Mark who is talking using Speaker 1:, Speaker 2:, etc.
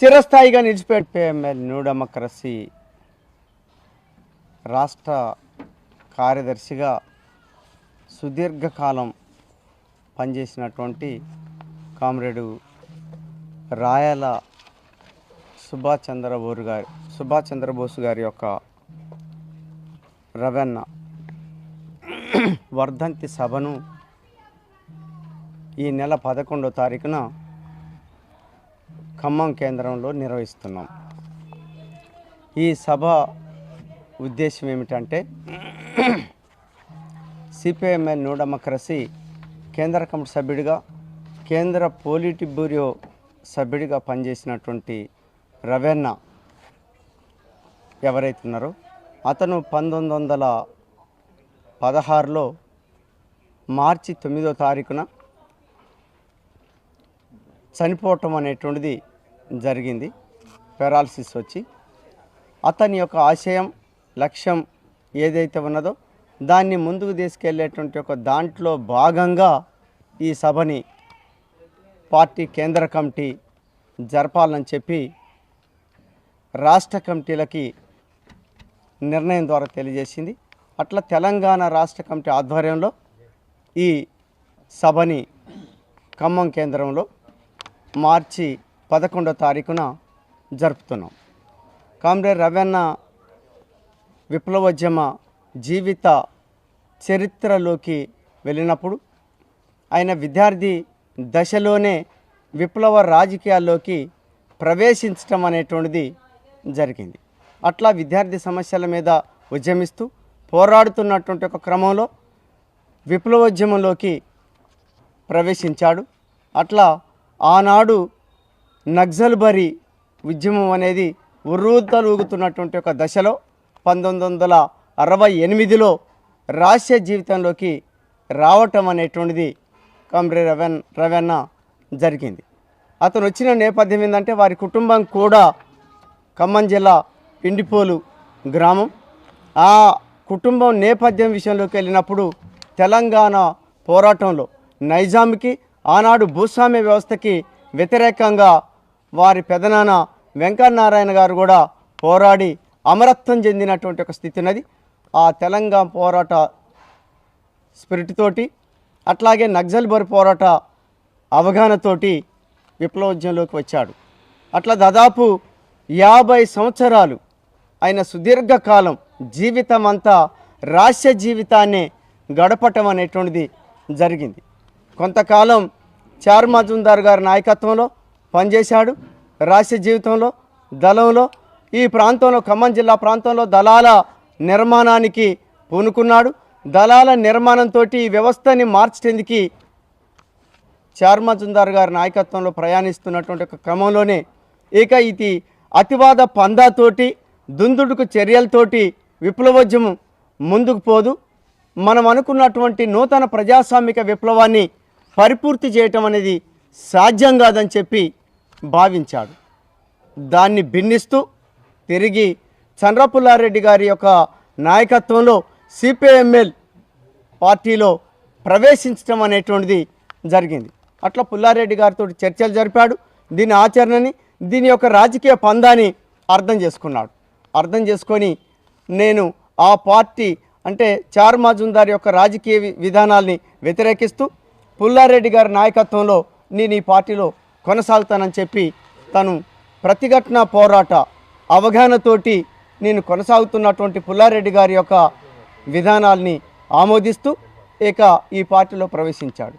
Speaker 1: చిరస్థాయిగా నిలిచిపెట్టే MLA new democracy రాష్ట్ర కార్యదర్శిగా సుదీర్ఘకాలం పనిచేసినటువంటి కామ్రేడు రాయల సుభాష్ చంద్రబోస్ గారి సుభాష్ చంద్రబోస్ గారి యొక్క రవెన్న వర్ధంతి సభను ఈ నెల పదకొండో తారీఖున ఖమ్మం కేంద్రంలో నిర్వహిస్తున్నాం. ఈ సభ ఉద్దేశం ఏమిటంటే సిపిఐఎంఎల్ న్యూ డెమోక్రసీ కేంద్ర కమిటీ సభ్యుడిగా కేంద్ర పోలిట్ బ్యూరో సభ్యుడిగా పనిచేసినటువంటి రవెన్న ఎవరైతే ఉన్నారో అతను పంతొమ్మిది వందల పదహారులో మార్చి తొమ్మిదో తారీఖున చనిపోవటం అనేటువంటిది జరిగింది. పెరాలసిస్ వచ్చి అతని యొక్క ఆశయం లక్ష్యం ఏదైతే ఉన్నదో దాన్ని ముందుకు తీసుకెళ్ళేటువంటి ఒక దాంట్లో భాగంగా ఈ సభని పార్టీ కేంద్ర కమిటీ జరపాలని చెప్పి రాష్ట్ర కమిటీలకి నిర్ణయం ద్వారా తెలియజేసింది. అట్లా తెలంగాణ రాష్ట్ర కమిటీ ఆధ్వర్యంలో ఈ సభని ఖమ్మం కేంద్రంలో మార్చి పదకొండో తారీఖున జరుపుతున్నాం. కామ్రేడ్ రవెన్న విప్లవోద్యమ జీవిత చరిత్రలోకి వెళ్ళినప్పుడు ఆయన విద్యార్థి దశలోనే విప్లవ రాజకీయాల్లోకి ప్రవేశించటం అనేటువంటిది జరిగింది. అట్లా విద్యార్థి సమస్యల మీద ఉద్యమిస్తూ పోరాడుతున్నటువంటి ఒక క్రమంలో విప్లవోద్యమంలోకి ప్రవేశించాడు. అట్లా ఆనాడు నక్సల్బరి ఉద్యమం అనేది ఉర్రూతలూగుతున్నటువంటి ఒక దశలో పంతొమ్మిది వందల అరవై ఎనిమిదిలో రాష్ట్ర జీవితంలోకి రావటం అనేటువంటిది కమ్రే రవెన్ రవెన్న జరిగింది. అతను వచ్చిన నేపథ్యం ఏంటంటే వారి కుటుంబం కూడా ఖమ్మం జిల్లా పిండిపోలు గ్రామం. ఆ కుటుంబం నేపథ్యం విషయంలోకి వెళ్ళినప్పుడు తెలంగాణ పోరాటంలో నైజాంకి ఆనాడు భూస్వామ్య వ్యవస్థకి వ్యతిరేకంగా వారి పెదనాన్న వెంకటనారాయణ గారు కూడా పోరాడి అమరత్వం చెందినటువంటి ఒక స్థితి ఉన్నది. ఆ తెలంగాణ పోరాట స్పిరిట్ తోటి అట్లాగే నక్సల్బరి పోరాట అవగాహనతోటి విప్లవోద్యమంలోకి వచ్చాడు. అట్లా దాదాపు యాభై సంవత్సరాలు ఆయన సుదీర్ఘకాలం జీవితం అంతా రాష్ట్ర జీవితాన్ని గడపటం అనేటువంటిది జరిగింది. కొంతకాలం చారు మజుందార్ గారి నాయకత్వంలో పనిచేశాడు. రాష్ట్ర జీవితంలో దళంలో ఈ ప్రాంతంలో ఖమ్మం జిల్లా ప్రాంతంలో దళాల నిర్మాణానికి పూనుకున్నాడు. దళాల నిర్మాణంతో ఈ వ్యవస్థని మార్చడానికి చార్మజుందార్ గారి నాయకత్వంలో ప్రయాణిస్తున్నటువంటి ఒక క్రమంలోనే ఇక ఇది అతివాద పందాతోటి దుందుడుకు చర్యలతోటి విప్లవోద్యమం ముందుకు పోదు. మనం అనుకున్నటువంటి నూతన ప్రజాస్వామిక విప్లవాన్ని పరిపూర్తి చేయటం అనేది సాధ్యం కాదని చెప్పి భావించాడు. దాన్ని భిన్నిస్తూ తిరిగి చంద్రపుల్లారెడ్డి గారి యొక్క నాయకత్వంలో సిపిఎంఎల్ పార్టీలో ప్రవేశించడం అనేటువంటిది జరిగింది. అట్లా పుల్లారెడ్డి గారితో చర్చలు జరిపాడు. దీని ఆచరణని దీని యొక్క రాజకీయ పందాన్ని అర్థం చేసుకున్నాడు. అర్థం చేసుకొని నేను ఆ పార్టీ అంటే చార్ మజుందార్ యొక్క రాజకీయ విధానాల్ని వ్యతిరేకిస్తూ పుల్లారెడ్డి గారి నాయకత్వంలో నేను ఈ పార్టీలో కొనసాగుతానని చెప్పి తను ప్రతిఘటన పోరాట అవగాహనతోటి నేను కొనసాగుతున్నటువంటి పుల్లారెడ్డి గారి యొక్క విధానాల్ని ఆమోదిస్తూ ఇక ఈ పార్టీలో ప్రవేశించాడు.